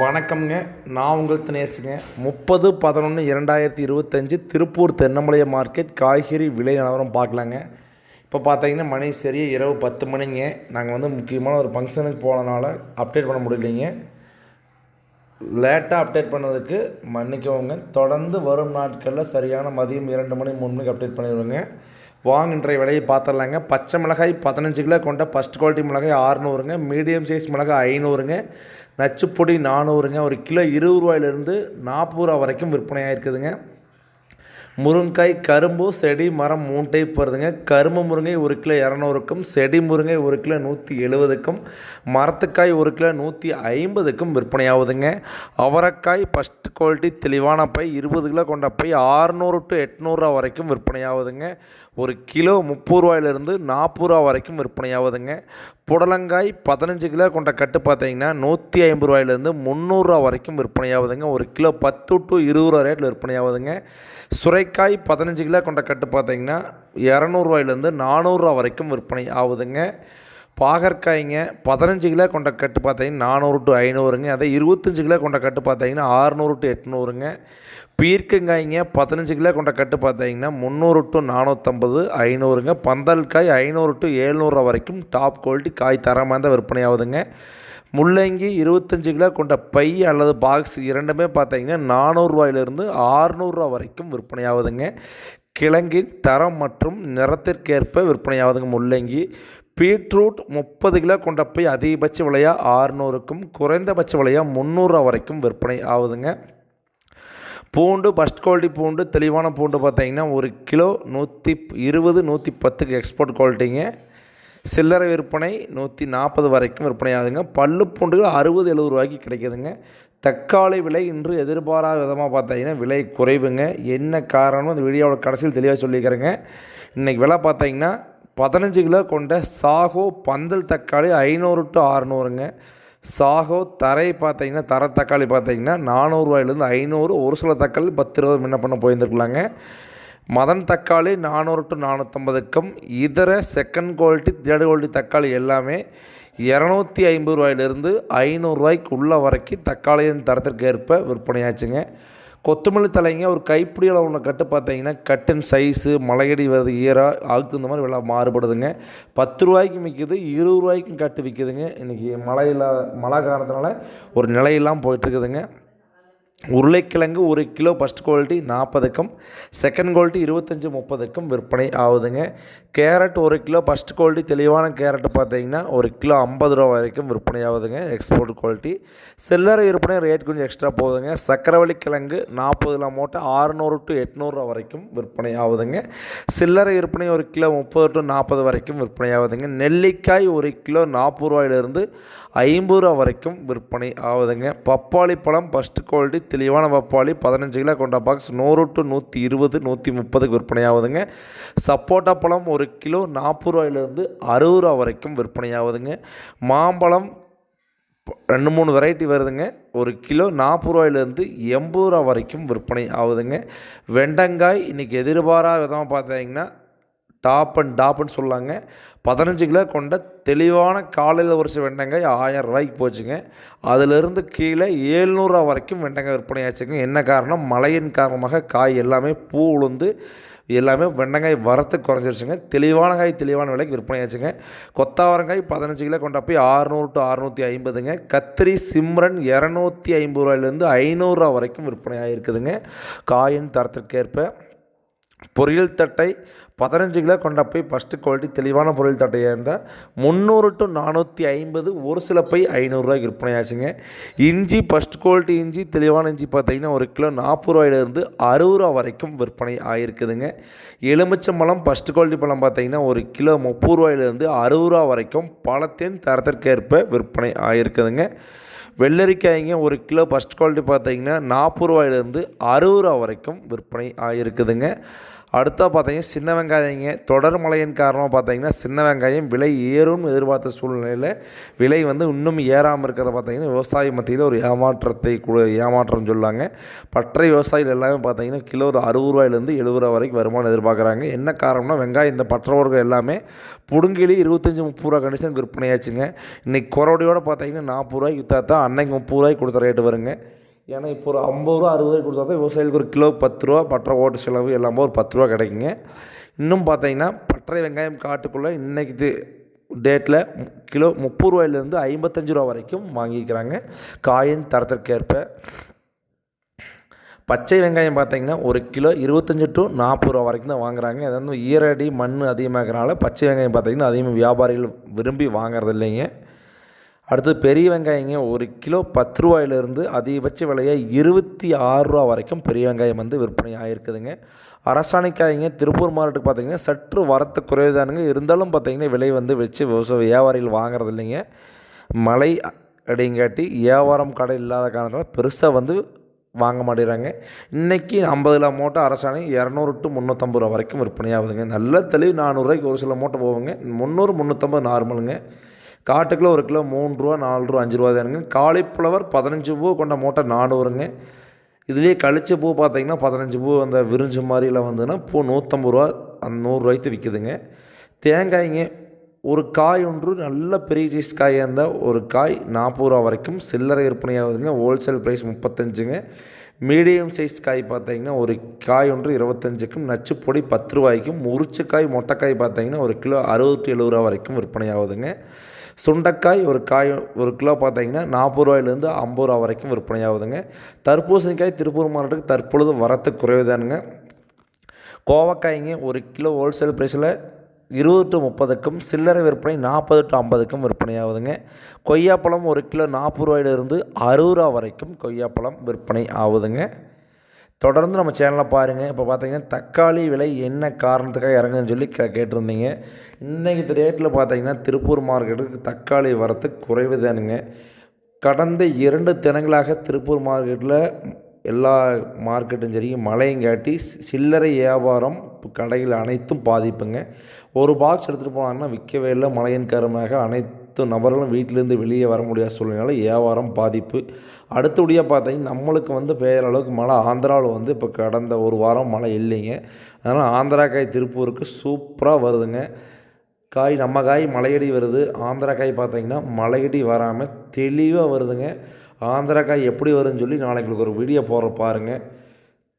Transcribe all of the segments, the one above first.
வணக்கம்ங்க. நான் உங்கள் தினேசுங்க. முப்பது பதினொன்று இரண்டாயிரத்தி இருபத்தஞ்சு திருப்பூர் தென்னமலைய மார்க்கெட் காய்கறி விலை நிலவரம் பார்க்கலாங்க. இப்போ பார்த்தீங்கன்னா மணி சரியாக இரவு பத்து மணிங்க. நாங்கள் வந்து முக்கியமான ஒரு ஃபங்க்ஷனுக்கு போனனால அப்டேட் பண்ண முடியலைங்க. லேட்டாக அப்டேட் பண்ணதுக்கு மன்னிக்கோங்க. தொடர்ந்து வரும் நாட்களில் சரியான மதியம் இரண்டு மணி மூணு மணிக்கு அப்டேட் பண்ணிடுவோங்க. வாங்க இன்றைய விலையை பார்த்துடலாங்க. பச்சை மிளகாய் பதினஞ்சு கிலோ கொண்ட ஃபஸ்ட் குவாலிட்டி மிளகாய் ஆறுநூறுங்க மீடியம் சைஸ் மிளகாய் ஐநூறுங்க. நச்சுப்பொடி நானூறுங்க. ஒரு கிலோ இருபது ரூபாயிலிருந்து நாற்பது ரூபா வரைக்கும் விற்பனையாக இருக்குதுங்க முருங்காய் கரும்பு செடி மரம் மூணு டைப் வருதுங்க கரும்பு முருங்கை ஒரு கிலோ இரநூறுக்கும் செடி முருங்கை ஒரு கிலோ நூற்றி எழுபதுக்கும் மரத்துக்காய் ஒரு கிலோ நூற்றி ஐம்பதுக்கும் விற்பனையாகுதுங்க. அவரைக்காய் ஃபஸ்ட் குவாலிட்டி தெளிவான பை இருபது கிலோ கொண்ட பை ஆறுநூறு டு எட்நூறுரூவா வரைக்கும் விற்பனையாகுதுங்க ஒரு கிலோ முப்பது ரூபாயிலிருந்து நாற்பது ரூபா வரைக்கும் விற்பனையாகுதுங்க புடலங்காய் பதினஞ்சு கிலோ கொண்ட கட்டு பார்த்தீங்கன்னா நூற்றி ஐம்பது ரூபாயிலேருந்து முந்நூறுரூவா வரைக்கும் விற்பனையாகுதுங்க ஒரு கிலோ பத்து டு இருபது ரூபா ரேட்டில் விற்பனையாகுதுங்க சுரைக்காய் பதினஞ்சு கிலோ கொண்ட கட்டு பார்த்தீங்கன்னா இரநூறுவாயிலேருந்து நானூறுரூவா வரைக்கும் விற்பனை ஆகுதுங்க பாகற்காய்ங்க பதினஞ்சு கிலோ கொண்ட கட்டு பார்த்தீங்கன்னா நானூறு டு ஐநூறுங்க. அதே இருபத்தஞ்சு கிலோ கொண்ட கட்டு பார்த்தீங்கன்னா ஆறுநூறு டு எட்நூறுங்க. பீர்க்கங்காய்ங்க பதினஞ்சு கிலோ கொண்ட கட்டு பார்த்தீங்கன்னா முந்நூறு டு நானூற்றம்பது ஐநூறுங்க. பந்தல்காய் ஐநூறு டு ஏழ்நூறுரூவா வரைக்கும் டாப் குவாலிட்டி காய் தரமாக இருந்தால் விற்பனை ஆகுதுங்க முள்ளங்கி இருபத்தஞ்சு கிலோ கொண்ட பை அல்லது பாக்ஸ் இரண்டுமே பார்த்தீங்கன்னா நானூறுரூவாயிலிருந்து ஆறுநூறுரூவா வரைக்கும் விற்பனையாகுதுங்க. கிழங்கின் தரம் மற்றும் நிறத்திற்கேற்ப விற்பனையாகுதுங்க முள்ளங்கி. பீட்ரூட் முப்பது கிலோ கொண்ட போய் அதிகபட்ச விலையாக ஆறுநூறுக்கும் குறைந்தபட்ச விலையாக முந்நூறுரூவா வரைக்கும் விற்பனை ஆகுதுங்க. பூண்டு ஃபஸ்ட் குவாலிட்டி பூண்டு தெளிவான பூண்டு பார்த்தீங்கன்னா ஒரு கிலோ நூற்றி இருபது நூற்றி பத்துக்கு எக்ஸ்போர்ட் குவாலிட்டிங்க சில்லறை விற்பனை நூற்றி நாற்பது வரைக்கும் விற்பனை ஆகுதுங்க. பல்லு பூண்டுகள் அறுபது எழுபது ரூபாய்க்கு கிடைக்குதுங்க. தக்காளி விலை இன்று எதிர்பாராத விதமாக பார்த்தீங்கன்னா விலை குறைவுங்க. என்ன காரணம் இந்த வீடியோவோட கடைசியில் தெளிவாக சொல்லிக்கிறேங்க. இன்றைக்கி விலை பார்த்தீங்கன்னா பதினஞ்சு கிலோ கொண்ட சாகோ பந்தல் தக்காளி ஐநூறு டு அறநூறுங்க. சாகோ தரை பார்த்தீங்கன்னா தர தக்காளி பார்த்தீங்கன்னா நானூறுரூவாயிலேருந்து ஐநூறு ஒரு சில தக்காளி பத்து இருபது முன்ன பண்ண போயிருந்துருக்கலாங்க. மதன் தக்காளி நானூறு டு நானூற்றம்பதுக்கும் இதர செகண்ட் குவாலிட்டி தேர்ட் குவாலிட்டி தக்காளி எல்லாமே இரநூத்தி ஐம்பது ரூபாயிலிருந்து ஐநூறுரூவாய்க்கு உள்ள வரைக்கும் தக்காளியின் தரத்திற்கு ஏற்ப விற்பனையாச்சுங்க. கொத்தமல்லி தலைங்க ஒரு கைப்பிடி அளவுள்ள கட்டு பார்த்தீங்கன்னா கட்டின் சைஸு மலையடி வருது ஈராக அதுக்கு இந்த மாதிரி விலை மாறுபடுதுங்க. பத்து ரூபாய்க்கு விற்கிது இருபது ரூபாய்க்கும் கட்டு விற்கிதுங்க இன்றைக்கி மழையில் மழை காரணத்தினால ஒரு நிலையெல்லாம் போயிட்டுருக்குதுங்க உருளைக்கிழங்கு ஒரு கிலோ ஃபஸ்ட் குவாலிட்டி நாற்பதுக்கும் செகண்ட் குவாலிட்டி இருபத்தஞ்சி முப்பதுக்கும் விற்பனை ஆகுதுங்க. கேரட் ஒரு கிலோ ஃபஸ்ட் குவாலிட்டி தெளிவான கேரட் பார்த்தீங்கன்னா ஒரு கிலோ ஐம்பது ரூபா வரைக்கும் விற்பனை ஆகுதுங்க எக்ஸ்போர்ட் குவாலிட்டி சில்லறை விற்பனை ரேட் கொஞ்சம் எக்ஸ்ட்ரா போகுதுங்க. சக்கரவள்ளி கிழங்கு நாற்பதுல மூட்டை ஆறுநூறு டு எட்நூறுரூவா வரைக்கும் விற்பனை ஆகுதுங்க. சில்லறை விற்பனை ஒரு கிலோ முப்பது டு நாற்பது வரைக்கும் விற்பனை ஆகுதுங்க. நெல்லிக்காய் ஒரு கிலோ நாற்பது ரூபாயிலிருந்து ஐம்பது ரூபா வரைக்கும் விற்பனை ஆகுதுங்க. பப்பாளி பழம் ஃபஸ்ட் குவாலிட்டி தெளிவான பப்பாளி பதினஞ்சு கிலோ கொண்ட பாக்ஸ் நூறு டு நூற்றி இருபது நூற்றி முப்பதுக்கு விற்பனை ஆகுதுங்க சப்போட்டா பழம் ஒரு கிலோ நாற்பது ரூபாயிலேருந்து அறுபது ரூபா வரைக்கும் விற்பனை ஆகுதுங்க மாம்பழம் ரெண்டு மூணு வெரைட்டி வருதுங்க. ஒரு கிலோ நாற்பது ரூபாயிலேருந்து எண்பது ரூபா வரைக்கும் விற்பனை ஆகுதுங்க வெண்டங்காய் இன்றைக்கி எதிர்பாராத விதமாக பார்த்தீங்கன்னா டாப் அண்ட் டாப்னு சொல்லாங்க. பதினஞ்சு கிலோ கொண்ட தெளிவான காலையில் வருஷம் வெண்டங்காய் ஆயிரம் ரூபாய்க்கு போச்சுங்க. அதிலிருந்து கீழே ஏழ்நூறுரூவா வரைக்கும் வெண்டங்காய் விற்பனை ஆச்சுங்க. என்ன காரணம்? மழையின் காரணமாக காய் எல்லாமே பூ உளுந்து எல்லாமே வெண்டங்காய் வரத்து குறைஞ்சிருச்சுங்க. தெளிவான காய் தெளிவான விலைக்கு விற்பனை ஆச்சுங்க. கொத்தாவரங்காய் பதினஞ்சு கிலோ கொண்ட போய் ஆறுநூறு டு அறுநூற்றி ஐம்பதுங்க. கத்திரி சிம்ரன் இரநூத்தி ஐம்பது ரூபாயிலேருந்து ஐநூறுரூவா வரைக்கும் விற்பனை ஆகிருக்குதுங்க காயின் தரத்திற்கேற்ப பொரியல் தட்டை பதினஞ்சு கிலோ கொண்ட போய் ஃபஸ்ட்டு குவாலிட்டி தெளிவான பொரியல் தட்டையாக இருந்தால் முந்நூறு டு நானூற்றி ஐம்பது ஒரு சில பை ஐநூறுரூவாய்க்கு விற்பனை ஆச்சுங்க. இஞ்சி ஃபஸ்ட் குவாலிட்டி இஞ்சி தெளிவான இஞ்சி பார்த்தீங்கன்னா ஒரு கிலோ நாற்பது ரூபாயிலிருந்து அறுபது ரூபா வரைக்கும் விற்பனை ஆகிருக்குதுங்க எலுமிச்சம்பழம் ஃபஸ்ட் குவாலிட்டி பழம் பார்த்திங்கன்னா ஒரு கிலோ முப்பது ரூபாயிலிருந்து அறுபது ரூபா வரைக்கும் பழத்தின் தரத்திற்கேற்ப விற்பனை ஆகிருக்குதுங்க வெள்ளரிக்காய்ங்க ஒரு கிலோ ஃபஸ்ட் குவாலிட்டி பார்த்தீங்கன்னா நாற்பது ரூபாயிலேருந்து அறுபது ரூபா வரைக்கும் விற்பனை ஆகிருக்குதுங்க அடுத்தா பார்த்தீங்கன்னா சின்ன வெங்காயங்க. தொடர் மழையின் காரணமாக பார்த்தீங்கன்னா சின்ன வெங்காயம் விலை ஏறும்னு எதிர்பார்த்த சூழ்நிலையில் விலை வந்து இன்னும் ஏறாமல் இருக்கிறத பார்த்தீங்கன்னா விவசாய மத்தியில் ஒரு ஏமாற்றத்தை கூட ஏமாற்றம் சொல்லாங்க. பற்றை விவசாயிகள் எல்லாமே பார்த்தீங்கன்னா கிலோ ஒரு அறுபது ரூபாயிலேருந்து எழுபது ரூபா வரைக்கும் வருமானம் எதிர்பார்க்குறாங்க. என்ன காரணம்னா வெங்காயம் இந்த பற்றவர்கள் எல்லாமே புடுங்கிலி இருபத்தஞ்சி முப்பது ரூபா கண்டிஷன் விற்பனையாச்சுங்க. இன்றைக்கி குறவடியோடு பார்த்தீங்கன்னா நாற்பது ரூபாய்க்கு விற்றா தான் அன்னைக்கு முப்பது ரூபாய்க்கு கொடுத்த ரேட்டு வருங்க ஏன்னா இப்போ ஒரு ஐம்பது ரூபா அறுபது ரூபாய்க்கு கொடுத்தா தான் விவசாயிகளுக்கு ஒரு கிலோ பத்து ரூபா பட்டரை ஓட்டு செலவு எல்லாமே ஒரு பத்து ரூபா கிடைக்குங்க. இன்னும் பார்த்தீங்கன்னா பற்றை வெங்காயம் காட்டுக்குள்ளே இன்றைக்கி இது டேட்டில் கிலோ முப்பது ரூபாயிலேருந்து ஐம்பத்தஞ்சு ரூபா வரைக்கும் வாங்கிக்கிறாங்க. காயின் தரத்திற்கேற்ப. பச்சை வெங்காயம் பார்த்தீங்கன்னா ஒரு கிலோ இருபத்தஞ்சி டு நாற்பது ரூபா வரைக்கும் தான் வாங்குறாங்க. அது வந்து ஈரடி மண் அதிகமாகறனால பச்சை வெங்காயம் பார்த்தீங்கன்னா அதிகமாக வியாபாரிகள் விரும்பி வாங்குறது இல்லைங்க. அடுத்து பெரிய வெங்காயங்க ஒரு கிலோ பத்து ரூபாயிலிருந்து அதிகபட்ச விலையாக இருபத்தி ஆறு ரூபா வரைக்கும் பெரிய வெங்காயம் வந்து விற்பனை ஆகிருக்குதுங்க அரசாணிக்காய்ங்க திருப்பூர் மாவட்டத்துக்கு பார்த்தீங்கன்னா சற்று வரத்து குறைவு தானுங்க. இருந்தாலும் பார்த்தீங்கன்னா விலை வந்து வச்சு விவசாய வியாபாரிகள் வாங்குறது இல்லைங்க. மழை அப்படிங்காட்டி வியாபாரம் கடை இல்லாத காரணத்தில் பெருசாக வந்து வாங்க மாட்டேங்கிறாங்க இன்றைக்கி ஐம்பதுல மூட்டை அரசாணை இரநூறு டு முந்நூற்றம்பது ரூபா வரைக்கும் விற்பனை ஆகுதுங்க நல்ல தெளிவு நானூறுரூவாய்க்கு ஒரு சில மூட்டை போகுங்க. முந்நூறு முந்நூற்றம்பது நார்மலுங்க. காட்டுக்குள்ள ஒரு கிலோ மூணு ரூபா நாலு ரூபா அஞ்சு ரூபா தானுங்க. காலிஃப்ளவர் பதினஞ்சு பூ கொண்ட மூட்டை நானூறுங்க. இதுலேயே கழிச்ச பூ பார்த்தீங்கன்னா பதினஞ்சு பூ அந்த விரிஞ்சு மாதிரிலாம் வந்ததுன்னா பூ நூற்றம்பது ரூபா அந்த நூறுரூவாய்க்கு விற்குதுங்க தேங்காய்ங்க ஒரு காய் ஒன்று நல்ல பெரிய சைஸ் காயாக இருந்தால் ஒரு காய் நாற்பது ரூபா வரைக்கும். சில்லறை விற்பனையாகுதுங்க. ஹோல்சேல் ப்ரைஸ் முப்பத்தஞ்சுங்க. மீடியம் சைஸ் காய் பார்த்தீங்கன்னா ஒரு காய் ஒன்று இருபத்தஞ்சுக்கும் நச்சு பொடி பத்து ரூபாய்க்கும் உரிச்ச காய் மொட்டைக்காய் பார்த்தீங்கன்னா ஒரு கிலோ அறுபத்தி எழுபது ரூபா வரைக்கும் விற்பனையாகுதுங்க. சுண்டைக்காய் ஒரு காய் ஒரு கிலோ பார்த்தீங்கன்னா நாற்பது ரூபாயிலேருந்து ஐம்பது ரூபா வரைக்கும் விற்பனையாகுதுங்க. தர்பூசணிக்காய் திருப்பூர் மாவட்டத்துக்கு தற்பொழுது வரத்து குறைவுதானுங்க கோவக்காய்ங்க ஒரு கிலோ ஹோல்சேல் ப்ரைஸில் இருபது டு முப்பதுக்கும் சில்லறை விற்பனை நாற்பது டு ஐம்பதுக்கும் விற்பனையாகுதுங்க. கொய்யாப்பழம் ஒரு கிலோ நாற்பது ரூபாயிலிருந்து அறுபது ரூபா வரைக்கும் கொய்யாப்பழம் விற்பனை ஆகுதுங்க. தொடர்ந்து நம்ம சேனலை பாருங்கள் இப்போ பார்த்தீங்கன்னா தக்காளி விலை என்ன காரணத்துக்காக இறங்குன்னு சொல்லி கே கேட்டிருந்தீங்க. இன்றைக்கு ரேட்டில் பார்த்தீங்கன்னா திருப்பூர் மார்க்கெட்டுக்கு தக்காளி வரத்து குறைவு தானுங்க. கடந்த இரண்டு தினங்களாக திருப்பூர் மார்க்கெட்டில் எல்லா மார்க்கெட்டும் சரி மழையுங்காட்டி சில்லறை வியாபாரம் கடைகள் அனைத்தும் பாதிப்புங்க. ஒரு பாக்ஸ் எடுத்துகிட்டு போனாங்கன்னா விற்கவே இல்லை. மழையின் காரணமாக அனைத்து நபர்களும் வீட்டிலேருந்து வெளியே வர முடியாத சூழ்நிலை வியாபாரம் பாதிப்பு. அடுத்தபடியாக பார்த்தீங்கன்னா நம்மளுக்கு வந்து பெய்கிற அளவுக்கு மழை ஆந்திராவில் வந்து இப்போ கடந்த ஒரு வாரம் மழை இல்லைங்க. அதனால் ஆந்திரா காய் திருப்பூருக்கு சூப்பராக வருதுங்க. காய் நம்ம காய் மலையடி வருது. ஆந்திரா காய் பார்த்தீங்கன்னா மலையடி வராமல் தெளிவாக வருதுங்க. ஆந்திரா காய் எப்படி வருதுன்னு சொல்லி நாளைக்கு ஒரு வீடியோ போடுற பாருங்கள்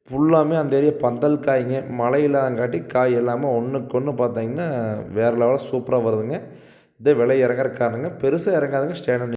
ஃபுல்லாமே அந்த ஏரியா பந்தல் காய்ங்க. மழை இல்லாதங்காட்டி காய் எல்லாமே ஒன்றுக்கு ஒன்று பார்த்தீங்கன்னா வேறு லெவலில் சூப்பராக வருதுங்க. இதே விலை இறங்குற பெருசாக இறங்காதுங்க ஸ்டாண்டர்ட்